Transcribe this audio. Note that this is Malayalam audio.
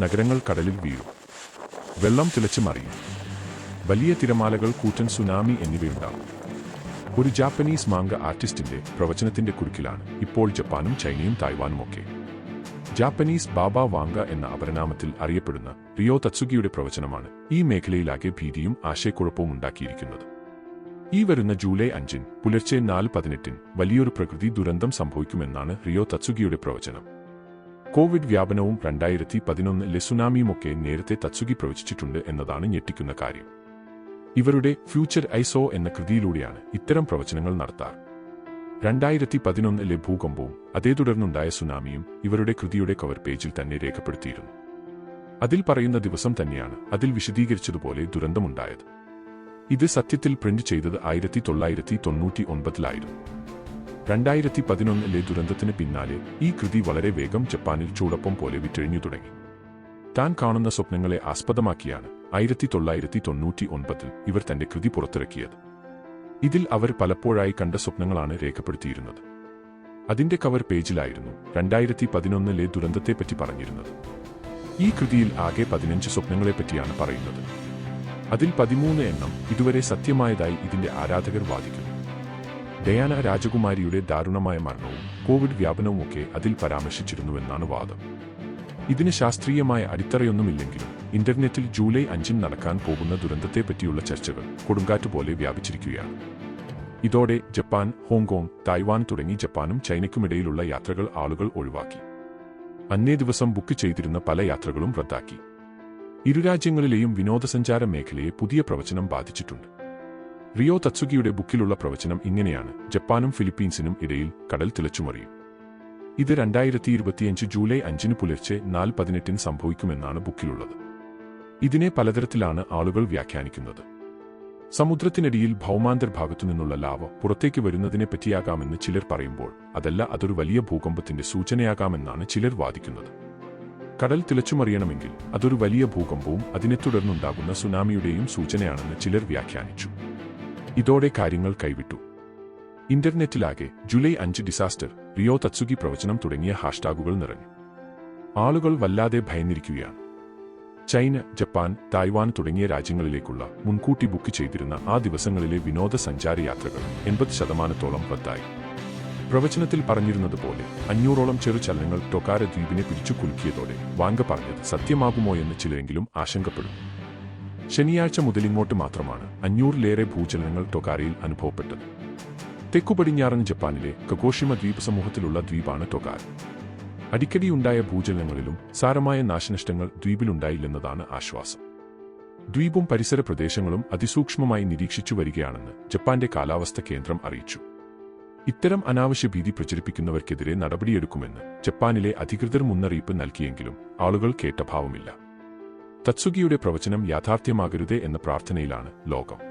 നഗരങ്ങൾ കടലിൽ വീഴും. വെള്ളം തിളച്ചു മറിയും. വലിയ തിരമാലകൾ കൂറ്റൻ സുനാമി എന്നിവയുണ്ടാകും. ഒരു ജാപ്പനീസ് മാങ്ക ആർട്ടിസ്റ്റിന്റെ പ്രവചനത്തിന്റെ കുരുക്കിലാണ് ഇപ്പോൾ ജപ്പാനും ചൈനയും തായ്വാനും ഒക്കെ ജാപ്പനീസ് ബാബ വാങ്ക എന്ന അപരനാമത്തിൽ അറിയപ്പെടുന്ന റിയോ തത്സുഗിയുടെ പ്രവചനമാണ് ഈ മേഖലയിലാകെ ഭീതിയും ആശയക്കുഴപ്പവും ഉണ്ടാക്കിയിരിക്കുന്നത്. ഈ വരുന്ന ജൂലൈ അഞ്ചിന് പുലർച്ചെ നാല് പതിനെട്ടിന് വലിയൊരു പ്രകൃതി ദുരന്തം സംഭവിക്കുമെന്നാണ് റിയോ തത്സുഗിയുടെ പ്രവചനം. കോവിഡ് വ്യാപനവും രണ്ടായിരത്തി പതിനൊന്നിലെ സുനാമിയുമൊക്കെ നേരത്തെ തത്സുഗി പ്രവചിച്ചിട്ടുണ്ട് എന്നതാണ് ഞെട്ടിക്കുന്ന കാര്യം. ഇവരുടെ ഫ്യൂച്ചർ ഐസോ എന്ന കൃതിയിലൂടെയാണ് ഇത്തരം പ്രവചനങ്ങൾ നടത്താറ് രണ്ടായിരത്തി പതിനൊന്നിലെ ഭൂകമ്പവും അതേ തുടർന്നുണ്ടായ സുനാമിയും ഇവരുടെ കൃതിയുടെ കവർ പേജിൽ തന്നെ രേഖപ്പെടുത്തിയിരുന്നു. അതിൽ പറയുന്ന ദിവസം തന്നെയാണ് അതിൽ വിശദീകരിച്ചതുപോലെ ദുരന്തമുണ്ടായത്. ഇത് സത്യത്തിൽ പ്രിന്റ് ചെയ്തത് ആയിരത്തി തൊള്ളായിരത്തി തൊണ്ണൂറ്റി ഒൻപതിലായിരുന്നു. രണ്ടായിരത്തി പതിനൊന്നിലെ ദുരന്തത്തിന് പിന്നാലെ ഈ കൃതി വളരെ വേഗം ജപ്പാനിൽ ചൂടപ്പം പോലെ വിറ്റഴിഞ്ഞു തുടങ്ങി. താൻ കാണുന്ന സ്വപ്നങ്ങളെ ആസ്പദമാക്കിയാണ് ആയിരത്തി തൊള്ളായിരത്തി തൊണ്ണൂറ്റി ഒൻപതിൽ ഇവർ തന്റെ കൃതി പുറത്തിറക്കിയത്. ഇതിൽ അവർ പലപ്പോഴായി കണ്ട സ്വപ്നങ്ങളാണ് രേഖപ്പെടുത്തിയിരുന്നത്. അതിന്റെ കവർ പേജിലായിരുന്നു രണ്ടായിരത്തി പതിനൊന്നിലെ ദുരന്തത്തെപ്പറ്റി പറഞ്ഞിരുന്നത്. ഈ കൃതിയിൽ ആകെ പതിനഞ്ച് സ്വപ്നങ്ങളെപ്പറ്റിയാണ് പറയുന്നത്. അതിൽ പതിമൂന്ന് എണ്ണം ഇതുവരെ സത്യമായതായി ഇതിന്റെ ആരാധകർ വാദിക്കുന്നു. ഡയാന രാജകുമാരിയുടെ ദാരുണമായ മരണവും കോവിഡ് വ്യാപനവുമൊക്കെ അതിൽ പരാമർശിച്ചിരുന്നുവെന്നാണ് വാദം. ഇതിന് ശാസ്ത്രീയമായ അടിത്തറയൊന്നുമില്ലെങ്കിലും ഇന്റർനെറ്റിൽ ജൂലൈ അഞ്ചിന് നടക്കാൻ പോകുന്ന ദുരന്തത്തെപ്പറ്റിയുള്ള ചർച്ചകൾ കൊടുങ്കാറ്റ് പോലെ വ്യാപിച്ചിരിക്കുകയാണ്. ഇതോടെ ജപ്പാൻ ഹോങ്കോങ് തായ്വാൻ തുടങ്ങി ജപ്പാനും ചൈനയ്ക്കുമിടയിലുള്ള യാത്രകൾ ആളുകൾ ഒഴിവാക്കി. അന്നേ ദിവസം ബുക്ക് ചെയ്തിരുന്ന പല യാത്രകളും റദ്ദാക്കി. ഇരു രാജ്യങ്ങളിലെയും വിനോദസഞ്ചാര മേഖലയെ പുതിയ പ്രവചനം ബാധിച്ചിട്ടുണ്ട്. റിയോ തത്സുഗിയുടെ ബുക്കിലുള്ള പ്രവചനം ഇങ്ങനെയാണ്. ജപ്പാനും ഫിലിപ്പീൻസിനും ഇടയിൽ കടൽ തിളച്ചുമറിയും. ഇത് രണ്ടായിരത്തി ഇരുപത്തിയഞ്ച് ജൂലൈ അഞ്ചിന് പുലർച്ചെ നാല് പതിനെട്ടിന് സംഭവിക്കുമെന്നാണ് ബുക്കിലുള്ളത്. ഇതിനെ പലതരത്തിലാണ് ആളുകൾ വ്യാഖ്യാനിക്കുന്നത്. സമുദ്രത്തിനടിയിൽ ഭൗമാന്തർഭാഗത്തു നിന്നുള്ള ലാവ പുറത്തേക്ക് വരുന്നതിനെ പറ്റിയാകാമെന്ന് ചിലർ പറയുമ്പോൾ അതല്ല അതൊരു വലിയ ഭൂകമ്പത്തിന്റെ സൂചനയാകാമെന്നാണ് ചിലർ വാദിക്കുന്നത്. കടൽ തിളച്ചുമറിയണമെങ്കിൽ അതൊരു വലിയ ഭൂകമ്പവും അതിനെ തുടർന്നുണ്ടാകുന്ന സുനാമിയുടെയും സൂചനയാണെന്ന് ചിലർ വ്യാഖ്യാനിച്ചു. ഇതോടെ കാര്യങ്ങൾ കൈവിട്ടു. ഇന്റർനെറ്റിലാകെ ജൂലൈ അഞ്ച് ഡിസാസ്റ്റർ റിയോ തത്സുഗി പ്രവചനം തുടങ്ങിയ ഹാഷ്ടാഗുകൾ നിറഞ്ഞു. ആളുകൾ വല്ലാതെ ഭയന്നിരിക്കുകയാണ്. ചൈന ജപ്പാൻ തായ്വാൻ തുടങ്ങിയ രാജ്യങ്ങളിലേക്കുള്ള മുൻകൂട്ടി ബുക്ക് ചെയ്തിരുന്ന ആ ദിവസങ്ങളിലെ വിനോദസഞ്ചാര യാത്രകൾ എൺപത് ശതമാനത്തോളം റദ്ദായി. പ്രവചനത്തിൽ പറഞ്ഞിരുന്നതുപോലെ അഞ്ഞൂറോളം ചെറുചലനങ്ങൾ ടൊക്കാര ദ്വീപിനെ പിടിച്ചു കുലുക്കിയതോടെ വാങ്ക പറഞ്ഞത് സത്യമാകുമോ എന്ന് ചിലരെങ്കിലും ആശങ്കപ്പെടുന്നു ശനിയാഴ്ച മുതലിങ്ങോട്ട് മാത്രമാണ് അഞ്ഞൂറിലേറെ ഭൂചലനങ്ങൾ ടൊക്കാരയിൽ അനുഭവപ്പെട്ടത്. തെക്കു പടിഞ്ഞാറൻ ജപ്പാനിലെ കഗോഷിമ ദ്വീപ് സമൂഹത്തിലുള്ള ദ്വീപാണ് ടൊക്കാര അടിക്കടിയുണ്ടായ ഭൂചലനങ്ങളിലും സാരമായ നാശനഷ്ടങ്ങൾ ദ്വീപിലുണ്ടായില്ലെന്നതാണ് ആശ്വാസം. ദ്വീപും പരിസര പ്രദേശങ്ങളും അതിസൂക്ഷ്മമായി നിരീക്ഷിച്ചു വരികയാണെന്ന് ജപ്പാന്റെ കാലാവസ്ഥ കേന്ദ്രം അറിയിച്ചു. ഇത്തരം അനാവശ്യ ഭീതി പ്രചരിപ്പിക്കുന്നവർക്കെതിരെ നടപടിയെടുക്കുമെന്ന് ജപ്പാനിലെ അധികൃതർ മുന്നറിയിപ്പ് നൽകിയെങ്കിലും ആളുകൾ കേട്ട ഭാവമില്ല. തത്സുഗിയുടെ പ്രവചനം യാഥാർത്ഥ്യമാകരുതേ എന്ന പ്രാർത്ഥനയിലാണ് ലോകം.